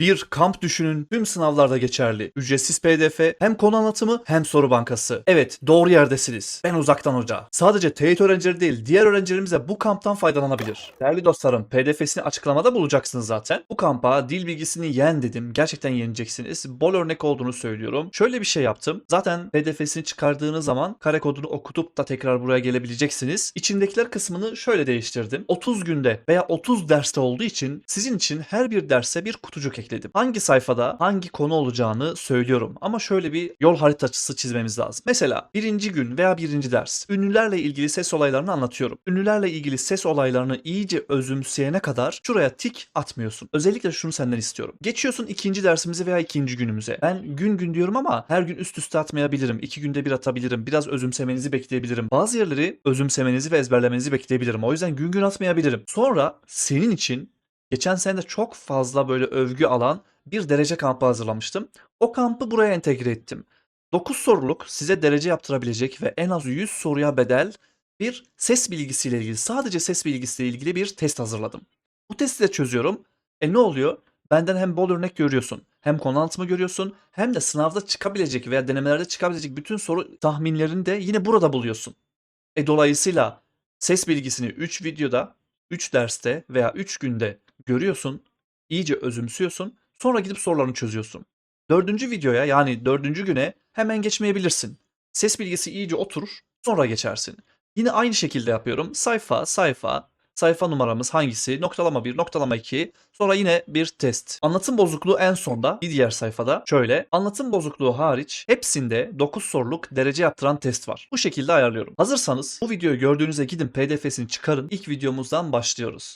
Bir kamp düşünün tüm sınavlarda geçerli. Ücretsiz pdf hem konu anlatımı hem soru bankası. Evet doğru yerdesiniz. Ben uzaktan hoca. Sadece TYT öğrencileri değil diğer öğrencilerimiz de bu kamptan faydalanabilir. Değerli dostlarım pdf'sini açıklamada bulacaksınız zaten. Bu kampa dil bilgisini yen dedim. Gerçekten yeneceksiniz. Bol örnek olduğunu söylüyorum. Şöyle bir şey yaptım. Zaten pdf'sini çıkardığınız zaman kare kodunu okutup da tekrar buraya gelebileceksiniz. İçindekiler kısmını şöyle değiştirdim. 30 günde veya 30 derste olduğu için sizin için her bir derse bir kutucuk ekledim. Hangi sayfada hangi konu olacağını söylüyorum ama şöyle bir yol haritası çizmemiz lazım. Mesela birinci gün veya birinci ders ünlülerle ilgili ses olaylarını anlatıyorum. Ünlülerle ilgili ses olaylarını iyice özümseyene kadar şuraya tik atmıyorsun. Özellikle şunu senden istiyorum. Geçiyorsun ikinci dersimize veya ikinci günümüze. Ben gün gün diyorum ama her gün üst üste atmayabilirim. İki günde bir atabilirim. Biraz özümsemenizi bekleyebilirim. Bazı yerleri özümsemenizi ve ezberlemenizi bekleyebilirim. O yüzden gün gün atmayabilirim. Sonra senin için Geçen sene de çok fazla böyle övgü alan bir derece kampı hazırlamıştım. O kampı buraya entegre ettim. 9 soruluk size derece yaptırabilecek ve en az 100 soruya bedel bir ses bilgisiyle ilgili, sadece ses bilgisiyle ilgili bir test hazırladım. Bu testi de çözüyorum. E ne oluyor? Benden hem bol örnek görüyorsun, hem konu anlatımı görüyorsun, hem de sınavda çıkabilecek veya denemelerde çıkabilecek bütün soru tahminlerini de yine burada buluyorsun. E dolayısıyla ses bilgisini 3 videoda, 3 derste veya 3 günde görüyorsun, iyice özümsüyorsun, sonra gidip sorularını çözüyorsun. Dördüncü videoya yani dördüncü güne hemen geçmeyebilirsin. Ses bilgisi iyice oturur, sonra geçersin. Yine aynı şekilde yapıyorum. Sayfa, sayfa, sayfa numaramız hangisi, noktalama 1, noktalama 2, sonra yine bir test. Anlatım bozukluğu en sonda bir diğer sayfada şöyle. Anlatım bozukluğu hariç hepsinde 9 soruluk derece yaptıran test var. Bu şekilde ayarlıyorum. Hazırsanız bu videoyu gördüğünüzde gidin pdf'sini çıkarın. İlk videomuzdan başlıyoruz.